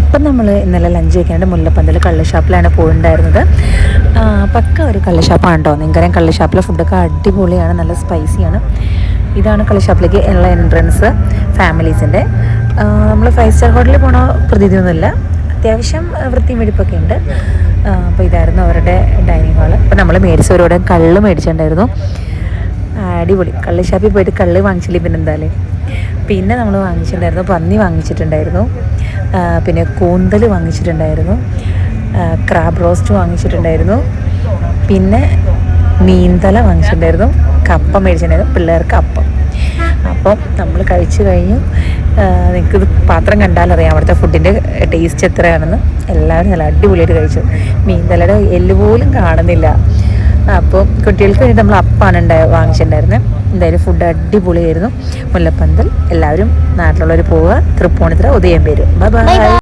അപ്പം നമ്മൾ ഇന്നലെ ലഞ്ച് കഴിക്കാണ്ട് മുല്ലപ്പന്തൽ കള്ളുഷാപ്പിലാണ് പോയിട്ടുണ്ടായിരുന്നത്. പക്ക ഒരു കള്ളുഷാപ്പാണ് കേട്ടോ നിങ്ങൾക്കറിയാം കള്ളുഷാപ്പിലെ ഫുഡൊക്കെ അടിപൊളിയാണ് നല്ല സ്പൈസിയാണ് ഇതാണ് കള്ളുഷാപ്പിലേക്ക് ഉള്ള എൻട്രൻസ് ഫാമിലീസിന്റെ നമ്മൾ ഫൈവ് സ്റ്റാർ ഹോട്ടലിൽ പോണ പ്രതീതിയൊന്നുമില്ല അത്യാവശ്യം വൃത്തിയും വെടിപ്പൊക്കെ ഉണ്ട്. അപ്പോൾ ഇതായിരുന്നു അവരുടെ ഡൈനിങ് ഹാൾ അപ്പോൾ നമ്മൾ മേടിച്ചവരോടെ കള്ള് മേടിച്ചിട്ടുണ്ടായിരുന്നു. അടിപൊളി. കള്ളുഷാപ്പിൽ പോയിട്ട് കള്ള് വാങ്ങിച്ചില്ലേ പിന്നെന്താ പിന്നെ നമ്മൾ വാങ്ങിച്ചിട്ടുണ്ടായിരുന്നു പന്നി വാങ്ങിച്ചിട്ടുണ്ടായിരുന്നു പിന്നെ കൂന്തൽ വാങ്ങിച്ചിട്ടുണ്ടായിരുന്നു ക്രാബ് റോസ്റ്റ് വാങ്ങിച്ചിട്ടുണ്ടായിരുന്നു പിന്നെ മീൻതല വാങ്ങിച്ചിട്ടുണ്ടായിരുന്നു കപ്പ മേടിച്ചിട്ടുണ്ടായിരുന്നു പിള്ളേർക്ക് അപ്പം. അപ്പം നമ്മൾ കഴിച്ചു കഴിഞ്ഞു. നിങ്ങൾക്ക് ഇത് പാത്രം കണ്ടാലറിയാം അവിടുത്തെ ഫുഡിന്റെ ടേസ്റ്റ് എത്രയാണെന്ന്. എല്ലാവരും നല്ല അടിപൊളിയായിട്ട് കഴിച്ചു. മീൻതലയുടെ എല്ലുപോലും കാണുന്നില്ല. അപ്പോൾ കുട്ടികൾക്ക് വേണ്ടി നമ്മൾ അപ്പാണ് ഉണ്ടായ വാങ്ങിച്ചിട്ടുണ്ടായിരുന്നത് എന്തായാലും ഫുഡ് അടിപൊളിയായിരുന്നു. മുല്ലപ്പന്തൽ. എല്ലാവരും നാട്ടിലുള്ളവർ പോവുക. തൃപ്പൂണിത്തുറ ഉദയം പേര് ബൈ